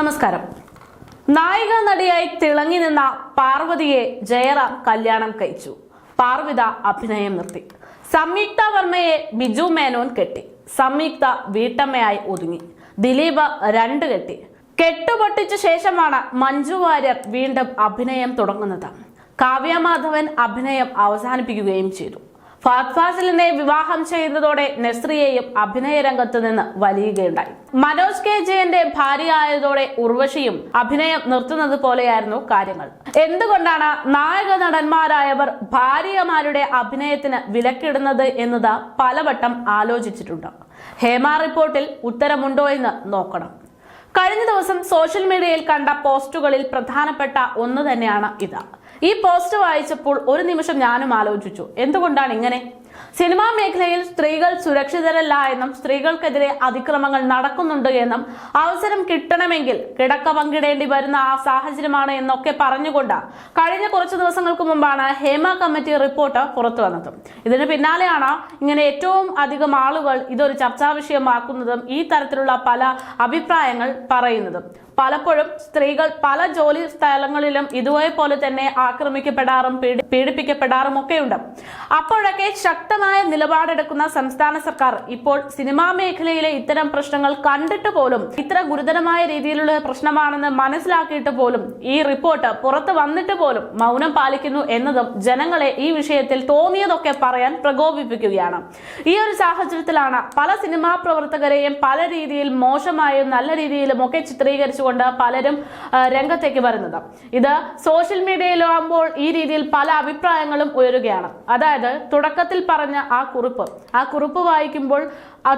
നമസ്കാരം. നായിക നടിയായി തിളങ്ങി നിന്ന പാർവതിയെ ജയറാം കല്യാണം കഴിച്ചു. പാർവിത അഭിനയം നിർത്തി. സംയുക്ത വർമ്മയെ ബിജു മേനോൻ കെട്ടി. സംയുക്ത വീട്ടമ്മയായി ഒതുങ്ങി. ദിലീപ് രണ്ട് കെട്ടി. കെട്ടുപൊട്ടിച്ച ശേഷമാണ് മഞ്ജു വാര്യർ വീണ്ടും അഭിനയം തുടങ്ങുന്നത്. കാവ്യ മാധവൻ അഭിനയം അവസാനിപ്പിക്കുകയും ചെയ്തു. ഫാസിലിനെ വിവാഹം ചെയ്യുന്നതോടെ നസ്രിയെയും അഭിനയ രംഗത്ത് നിന്ന് വലിയുകയുണ്ടായി. മനോജ് കെ. ജയന്റെ ഭാര്യയായതോടെ ഉർവശിയും അഭിനയം നിർത്തുന്നത് പോലെയായിരുന്നു കാര്യങ്ങൾ. എന്തുകൊണ്ടാണ് നായക നടന്മാരായവർ ഭാര്യമാരുടെ അഭിനയത്തിന് വിലക്കിടുന്നത് എന്നത് പലവട്ടം ആലോചിച്ചിട്ടുണ്ട്. ഹേമ റിപ്പോർട്ടിൽ ഉത്തരമുണ്ടോ എന്ന് നോക്കണം. കഴിഞ്ഞ ദിവസം സോഷ്യൽ മീഡിയയിൽ കണ്ട പോസ്റ്റുകളിൽ പ്രധാനപ്പെട്ട ഒന്ന് തന്നെയാണ് ഇത്. ഈ പോസ്റ്റ് വായിച്ചപ്പോൾ ഒരു നിമിഷം ഞാനും ആലോചിച്ചു. എന്തുകൊണ്ടാണ് ഇങ്ങനെ? സിനിമാ മേഖലയിൽ സ്ത്രീകൾ സുരക്ഷിതരല്ല എന്നും സ്ത്രീകൾക്കെതിരെ അതിക്രമങ്ങൾ നടക്കുന്നുണ്ട് എന്നും അവസരം കിട്ടണമെങ്കിൽ കിടക്ക പങ്കിടേണ്ടി വരുന്ന ആ സാഹചര്യമാണ് എന്നൊക്കെ പറഞ്ഞുകൊണ്ട് കഴിഞ്ഞ കുറച്ച് ദിവസങ്ങൾക്ക് മുമ്പാണ് ഹേമ കമ്മിറ്റി റിപ്പോർട്ട് പുറത്തു വന്നത്. ഇതിന് പിന്നാലെയാണ് ഇങ്ങനെ ഏറ്റവും അധികം ആളുകൾ ഇതൊരു ചർച്ചാ വിഷയമാക്കുന്നതും ഈ തരത്തിലുള്ള പല അഭിപ്രായങ്ങൾ പറയുന്നതും. പലപ്പോഴും സ്ത്രീകൾ പല ജോലി സ്ഥലങ്ങളിലും ഇതുപോലെ തന്നെ ആക്രമിക്കപ്പെടാറും പീഡി- പീഡിപ്പിക്കപ്പെടാറും ഒക്കെയുണ്ട് അപ്പോഴൊക്കെ ശക്തമായ നിലപാടെടുക്കുന്ന സംസ്ഥാന സർക്കാർ ഇപ്പോൾ സിനിമാ മേഖലയിലെ ഇത്തരം പ്രശ്നങ്ങൾ കണ്ടിട്ട് പോലും ഇത്ര ഗുരുതരമായ രീതിയിലുള്ള പ്രശ്നമാണെന്ന് മനസ്സിലാക്കിയിട്ട് പോലും ഈ റിപ്പോർട്ട് പുറത്തു വന്നിട്ട് പോലും മൗനം പാലിക്കുന്നു എന്നതും ജനങ്ങളെ ഈ വിഷയത്തിൽ തോന്നിയതൊക്കെ പറയാൻ പ്രകോപിപ്പിക്കുകയാണ്. ഈ ഒരു സാഹചര്യത്തിലാണ് പല സിനിമാ പ്രവർത്തകരെയും പല രീതിയിൽ മോശമായും നല്ല രീതിയിലും ഒക്കെ ചിത്രീകരിച്ചുകൊണ്ട് പലരും രംഗത്തേക്ക് വരുന്നത്. ഇത് സോഷ്യൽ മീഡിയയിലാകുമ്പോൾ ഈ രീതിയിൽ പല അഭിപ്രായങ്ങളും ഉയരുകയാണ്. അതായത് തുടക്കത്തിൽ പറഞ്ഞ ആ കുറിപ്പ്. ആ കുറിപ്പ് വായിക്കുമ്പോൾ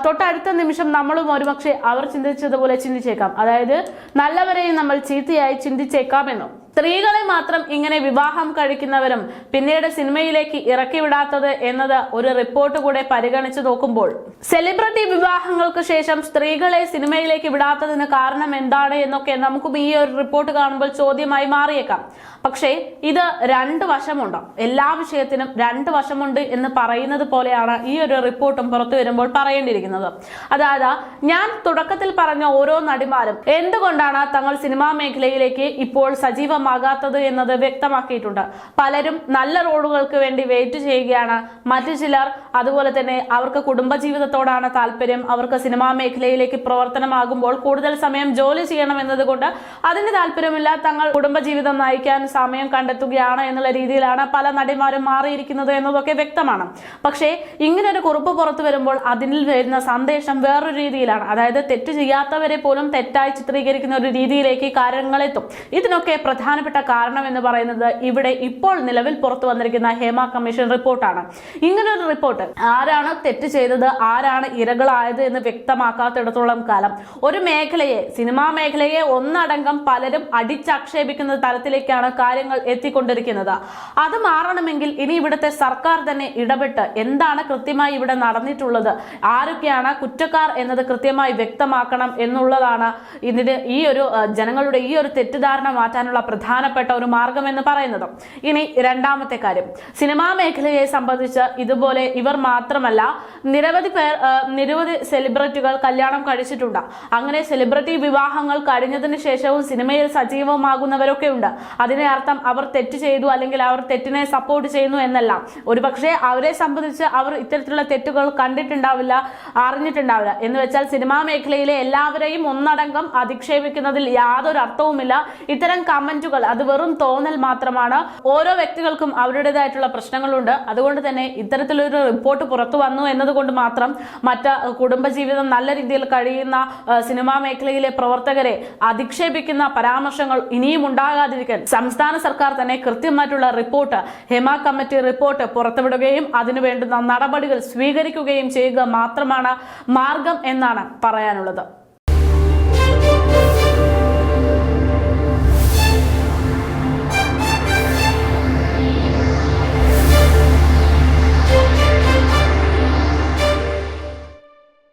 തൊട്ടടുത്ത നിമിഷം നമ്മളും ഒരുപക്ഷെ അവർ ചിന്തിച്ചതുപോലെ ചിന്തിച്ചേക്കാം. അതായത് നല്ലവരെയും നമ്മൾ ചീത്തയായി ചിന്തിച്ചേക്കാമെന്നോ. സ്ത്രീകളെ മാത്രം ഇങ്ങനെ വിവാഹം കഴിക്കുന്നവരും പിന്നീട് സിനിമയിലേക്ക് ഇറക്കി വിടാത്തത് എന്നത് ഒരു റിപ്പോർട്ട് കൂടെ പരിഗണിച്ചു നോക്കുമ്പോൾ. സെലിബ്രിറ്റി വിവാഹങ്ങൾക്ക് ശേഷം സ്ത്രീകളെ സിനിമയിലേക്ക് വിടാത്തതിന് കാരണം എന്താണ് എന്നൊക്കെ നമുക്കും ഈ ഒരു റിപ്പോർട്ട് കാണുമ്പോൾ ചോദ്യമായി മാറിയേക്കാം. പക്ഷേ ഇത് രണ്ട് വശമുണ്ട്. എല്ലാ വിഷയത്തിനും രണ്ട് വശമുണ്ട് എന്ന് പറയുന്നത് പോലെയാണ് ഈ ഒരു റിപ്പോർട്ടും പുറത്തു വരുമ്പോൾ പറയേണ്ടിയിരിക്കുന്നത്. അതായത് ഞാൻ തുടക്കത്തിൽ പറഞ്ഞ ഓരോ നടിമാരും എന്തുകൊണ്ടാണ് തങ്ങൾ സിനിമാ മേഖലയിലേക്ക് ഇപ്പോൾ സജീവമാകാത്തത് എന്നത് വ്യക്തമാക്കിയിട്ടുണ്ട്. പലരും നല്ല റോഡുകൾക്ക് വേണ്ടി വെയിറ്റ് ചെയ്യുകയാണ്. മറ്റു ചിലർ അതുപോലെ തന്നെ അവർക്ക് കുടുംബജീവിതത്തോടാണ് താല്പര്യം. അവർക്ക് സിനിമാ മേഖലയിലേക്ക് പ്രവർത്തനമാകുമ്പോൾ കൂടുതൽ സമയം ജോലി ചെയ്യണം എന്നതുകൊണ്ട് അതിന് താല്പര്യമില്ല. തങ്ങൾ കുടുംബജീവിതം നയിക്കാൻ സമയം കണ്ടെത്തുകയാണ് എന്നുള്ള രീതിയിലാണ് പല നടിമാരും മാറിയിരിക്കുന്നത് എന്നതൊക്കെ വ്യക്തമാണ്. പക്ഷേ ഇങ്ങനൊരു കുറിപ്പ് പുറത്തു വരുമ്പോൾ അതിനിൽ വരുന്ന സന്ദേശം വേറൊരു രീതിയിലാണ്. അതായത് തെറ്റ് ചെയ്യാത്തവരെ പോലും തെറ്റായി ചിത്രീകരിക്കുന്ന ഒരു രീതിയിലേക്ക് കാര്യങ്ങളെത്തും. ഇതിനൊക്കെ പ്രധാനപ്പെട്ട കാരണം എന്ന് പറയുന്നത് ഇവിടെ ഇപ്പോൾ നിലവിൽ പുറത്തു വന്നിരിക്കുന്ന ഹേമ കമ്മീഷൻ റിപ്പോർട്ടാണ്. ഇങ്ങനൊരു റിപ്പോർട്ട് ആരാണ് തെറ്റ് ചെയ്തത് ആരാണ് ഇരകളായത് എന്ന് വ്യക്തമാക്കാത്തിടത്തോളം കാലം. ഒരു മേഖലയെ സിനിമാ മേഖലയെ ഒന്നടങ്കം പലരും അടിച്ചാക്ഷേപിക്കുന്ന തരത്തിലേക്കാണ് കാര്യങ്ങൾ എത്തിക്കൊണ്ടിരിക്കുന്നത്. അത് മാറണമെങ്കിൽ ഇനി ഇവിടുത്തെ സർക്കാർ തന്നെ ഇടപെട്ട് എന്താണ് കൃത്യമായി ഇവിടെ നടന്നിട്ടുള്ളത് ആരൊക്കെയാണ് കുറ്റക്കാർ എന്നത് കൃത്യമായി വ്യക്തമാക്കണം എന്നുള്ളതാണ് ഇതിന് ഈ ഒരു ജനങ്ങളുടെ ഈ ഒരു തെറ്റിദ്ധാരണ മാറ്റാനുള്ള പ്രധാനപ്പെട്ട ഒരു മാർഗം എന്ന് പറയുന്നത്. ഇനി രണ്ടാമത്തെ കാര്യം. സിനിമാ മേഖലയെ സംബന്ധിച്ച് ഇതുപോലെ ഇവർ മാത്രമല്ല നിരവധി പേർ നിരവധി സെലിബ്രിറ്റികൾ കല്യാണം കഴിച്ചിട്ടുണ്ട്. അങ്ങനെ സെലിബ്രിറ്റി വിവാഹങ്ങൾ കഴിഞ്ഞതിന് ശേഷവും സിനിമയിൽ സജീവമാകുന്നവരൊക്കെ ഉണ്ട്. അതിനെ അർത്ഥം അവർ തെറ്റ് ചെയ്തു അല്ലെങ്കിൽ അവർ തെറ്റിനെ സപ്പോർട്ട് ചെയ്യുന്നു എന്നല്ല. ഒരുപക്ഷെ അവരെ സംബന്ധിച്ച് അവർ ഇത്തരത്തിലുള്ള തെറ്റുകൾ കണ്ടിട്ടുണ്ടാവില്ല അറിഞ്ഞിട്ടുണ്ടാവില്ല. എന്ന് വെച്ചാൽ സിനിമാ മേഖലയിലെ എല്ലാവരെയും ഒന്നടങ്കം അധിക്ഷേപിക്കുന്നതിൽ യാതൊരു അർത്ഥവുമില്ല ഇത്തരം കമന്റുകൾ അത് വെറും തോന്നൽ മാത്രമാണ്. ഓരോ വ്യക്തികൾക്കും അവരുടേതായിട്ടുള്ള പ്രശ്നങ്ങളുണ്ട്. അതുകൊണ്ട് തന്നെ ഇത്തരത്തിലൊരു റിപ്പോർട്ട് പുറത്തു വന്നു എന്നതുകൊണ്ട് മാത്രം മറ്റ് കുടുംബജീവിതം നല്ല രീതിയിൽ കഴിയുന്ന സിനിമാ മേഖലയിലെ പ്രവർത്തകരെ അധിക്ഷേപിക്കുന്ന പരാമർശങ്ങൾ ഇനിയും ഉണ്ടാകാതിരിക്കാൻ സംസ്ഥാന സർക്കാർ തന്നെ കൃത്യമായിട്ടുള്ള റിപ്പോർട്ട് ഹെമ കമ്മിറ്റി റിപ്പോർട്ട് പുറത്തുവിടുകയും അതിനു വേണ്ടുന്ന നടപടികൾ സ്വീകരിക്കുകയും ചെയ്യുക മാത്രമാണ് മാർഗം എന്നാണ് പറയാനുള്ളത്.